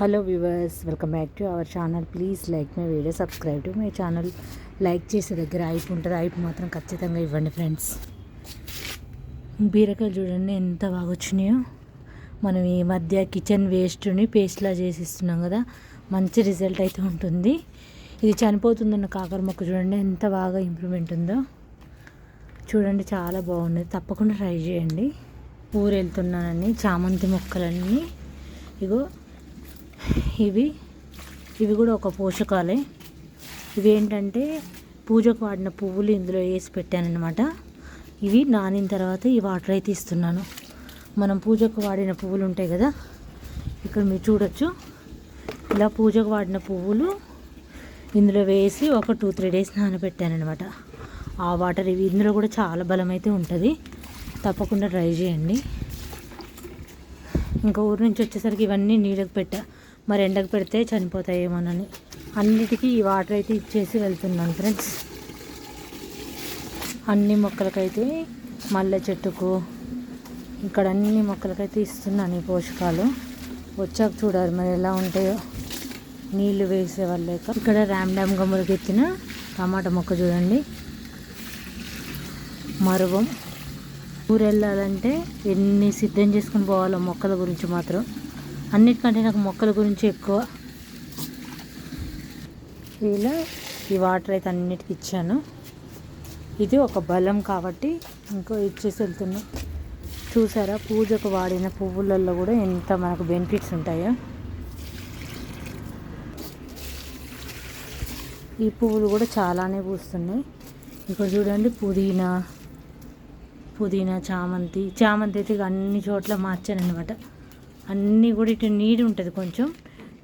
Hello viewers welcome back to our channel please like my video subscribe to my channel like చేసే దగ్గర ఐప్ ఉంటుంది. ఐప్ మాత్రం ఖచ్చితంగా ఇవ్వండి ఫ్రెండ్స్ బీరకాయలు చూడండి ఎంత బాగా వచ్చినాయో. మనం ఈ మధ్య కిచెన్ వేస్ట్ని పేస్ట్లా చేసి ఇస్తున్నాం కదా మంచి రిజల్ట్ అయితే ఉంటుంది. ఇది చనిపోతుందన్న కాకర మొక్క చూడండి ఎంత బాగా ఇంప్రూవ్మెంట్ ఉందో. చూడండి చాలా బాగుంది. తప్పకుండా ట్రై చేయండి. ఊరు వెళ్తున్నానని చామంతి మొక్కలన్నీ. ఇగో ఇవి. ఇవి కూడా ఒక పోషకాలే. ఇవి ఏంటంటే పూజకు వాడిన పువ్వులు ఇందులో వేసి పెట్టానమాట ఇవి నానిన తర్వాత ఈ వాటర్ అయితే ఇస్తున్నాను. మనం పూజకు వాడిన పువ్వులు ఉంటాయి కదా ఇక్కడ మీరు చూడొచ్చు. ఇలా పూజకు వాడిన పువ్వులు ఇందులో వేసి ఒక టూ త్రీ డేస్ నానబెట్టానమాట ఆ వాటర్ ఇవి ఇందులో కూడా చాలా బలం అయితే ఉంటుంది. తప్పకుండా ట్రై చేయండి. ఇంకా ఊరు నుంచి వచ్చేసరికి ఇవన్నీ నీళ్ళకి పెట్టా. మరి ఎండకు పెడితే చనిపోతాయేమోనని. అన్నిటికీ ఈ వాటర్ అయితే ఇచ్చేసి వెళ్తున్నాను ఫ్రెండ్స్. అన్ని మొక్కలకైతే మల్లె చెట్టుకు ఇక్కడ అన్ని మొక్కలకైతే ఇస్తున్నాను ఈ పోషకాలు. వచ్చాక చూడాలి మరి ఎలా ఉంటాయో. నీళ్ళు వేసే వాళ్ళేక ఇక్కడ ర్యామ్ డ్యామ్ గమ్ములకి ఎత్తిన టమాటా మొక్క చూడండి. మరువం. ఊరు వెళ్ళాలంటే ఎన్ని సిద్ధం చేసుకుని పోవాలో మొక్కల గురించి మాత్రం. అన్నిటికంటే నాకు మొక్కల గురించి ఎక్కువ. ఇలా ఈ వాటర్ అయితే అన్నిటికి ఇచ్చాను. ఇది ఒక బలం కాబట్టి ఇంకో ఇచ్చేసి వెళ్తున్నా. చూసారా? పూజకు వాడిన పువ్వులలో కూడా ఎంత మనకు బెనిఫిట్స్ ఉంటాయో. ఈ పువ్వులు కూడా చాలానే పూస్తున్నాయి. ఇక్కడ చూడండి పుదీనా పుదీనా చామంతి. చామంతి అయితే అన్ని చోట్ల మార్చాను అనమాట అన్నీ కూడా ఇటు నీడు ఉంటుంది కొంచెం.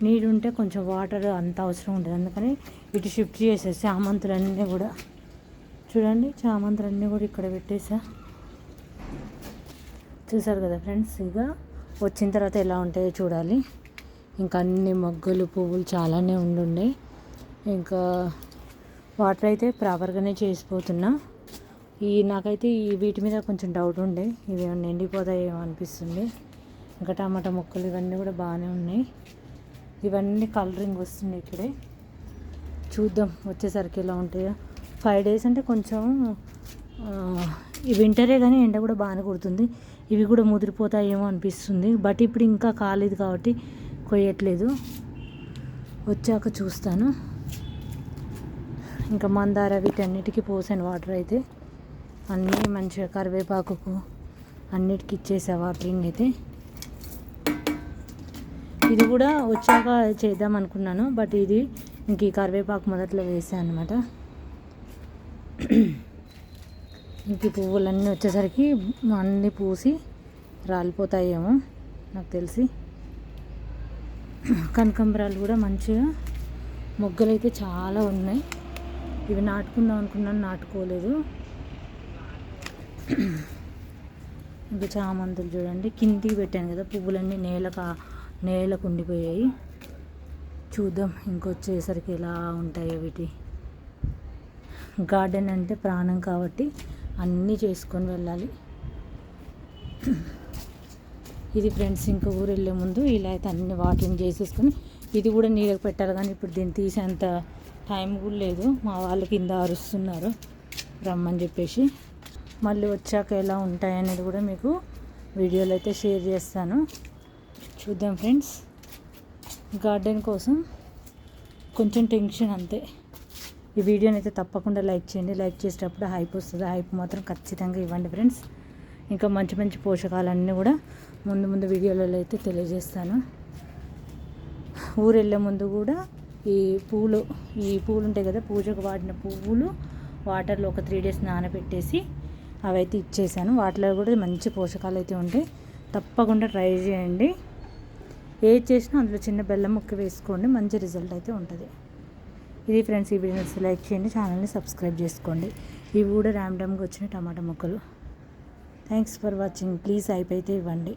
నీడు ఉంటే కొంచెం వాటర్ అంత అవసరం ఉంటుంది అందుకని ఇటు షిఫ్ట్ చేసేసి చామంతులన్నీ కూడా చూడండి చామంతులన్నీ కూడా ఇక్కడ పెట్టేసా. చూసారు కదా ఫ్రెండ్స్ ఇక వచ్చిన తర్వాత ఎలా ఉంటాయో చూడాలి. ఇంకా అన్ని మొగ్గలు పువ్వులు చాలానే ఉండుండే. ఇంకా వాటర్ అయితే ప్రాపర్గానే చేసిపోతున్నా. ఈ నాకైతే ఈ వీటి మీద కొంచెం డౌట్ ఉండే. ఇవి ఏమైనా ఎండిపోతాయేమో అనిపిస్తుంది. ఇంకా టమాటా మొక్కలు ఇవన్నీ కూడా బాగానే ఉన్నాయి. ఇవన్నీ కలరింగ్ వస్తుంది ఇక్కడే. చూద్దాం వచ్చేసరికి ఎలా ఉంటాయో. ఫైవ్ డేస్ అంటే కొంచెం ఈ వింటరే కానీ ఎండ కూడా బాగానే కుడుతుంది. ఇవి కూడా ముదిరిపోతాయేమో అనిపిస్తుంది. బట్ ఇప్పుడు ఇంకా కాలేదు కాబట్టి కొయ్యట్లేదు. వచ్చాక చూస్తాను. ఇంకా మందార వీటన్నిటికీ పోసాను వాటర్ అయితే. అన్నీ మంచిగా కరివేపాకుకు అన్నిటికి ఇచ్చేసా వాటరింగ్ అయితే. ఇది కూడా వచ్చాక చేద్దాం అనుకున్నాను బట్ ఇది ఇంక ఈ కరివేపాకు మొదట్లో వేసాను అనమాట ఇంక పువ్వులన్నీ వచ్చేసరికి అన్నీ పూసి రాలిపోతాయేమో నాకు తెలిసి. కనకంబరాలు కూడా మంచిగా మొగ్గలు అయితే చాలా ఉన్నాయి. ఇవి నాటుకుందాం అనుకున్నాను నాటుకోలేదు. ఇంకా చామంతులు చూడండి కిందికి పెట్టాను కదా పువ్వులన్నీ నేలకు నేలకు ఉండిపోయాయి చూద్దాం ఇంకొచ్చేసరికి ఎలా ఉంటాయో వీటి. గార్డెన్ అంటే ప్రాణం కాబట్టి అన్నీ చేసుకొని వెళ్ళాలి. ఇది ఫ్రెండ్స్ ఇంకో ఊరు వెళ్ళే ముందు ఇలా అయితే అన్ని వాకింగ్ చేసేసుకొని ఇది కూడా నీళ్ళకి పెట్టాలి కానీ ఇప్పుడు దీన్ని తీసేంత టైం కూడా లేదు. మా వాళ్ళు కింద అరుస్తున్నారు రమ్మని చెప్పేసి. మళ్ళీ వచ్చాక ఎలా ఉంటాయనేది కూడా మీకు వీడియోలో అయితే షేర్ చేస్తాను. చూద్దాం ఫ్రెండ్స్. గార్డెన్ కోసం కొంచెం టెన్షన్ అంతే. ఈ వీడియోని అయితే తప్పకుండా లైక్ చేయండి. లైక్ చేసేటప్పుడు హైప్ వస్తుంది. హైప్ మాత్రం ఖచ్చితంగా ఇవ్వండి ఫ్రెండ్స్. ఇంకా మంచి మంచి పోషకాలన్నీ కూడా ముందు ముందు వీడియోలలో అయితే తెలియజేస్తాను. ఊరు వెళ్ళే ముందు కూడా ఈ పూలు ఈ పూలు ఉంటాయి కదా పూజకు వాడిన పువ్వులు వాటర్లో ఒక త్రీ డేస్ నానబెట్టేసి అవైతే ఇచ్చేసాను. వాటిలో కూడా మంచి పోషకాలు అయితే ఉంటాయి. తప్పకుండా ట్రై చేయండి. ఏది చేసినా అందులో చిన్న బెల్లం ముక్క వేసుకోండి మంచి రిజల్ట్ అయితే ఉంటుంది. ఇది ఫ్రెండ్స్ ఈ వీడియోస్ లైక్ చేయండి ఛానల్ని సబ్స్క్రైబ్ చేసుకోండి. ఇవి కూడా ర్యాండమ్గా వచ్చిన టమాటా ముక్కలు. Thanks for watching. ప్లీజ్ అయిపోయితే ఇవ్వండి.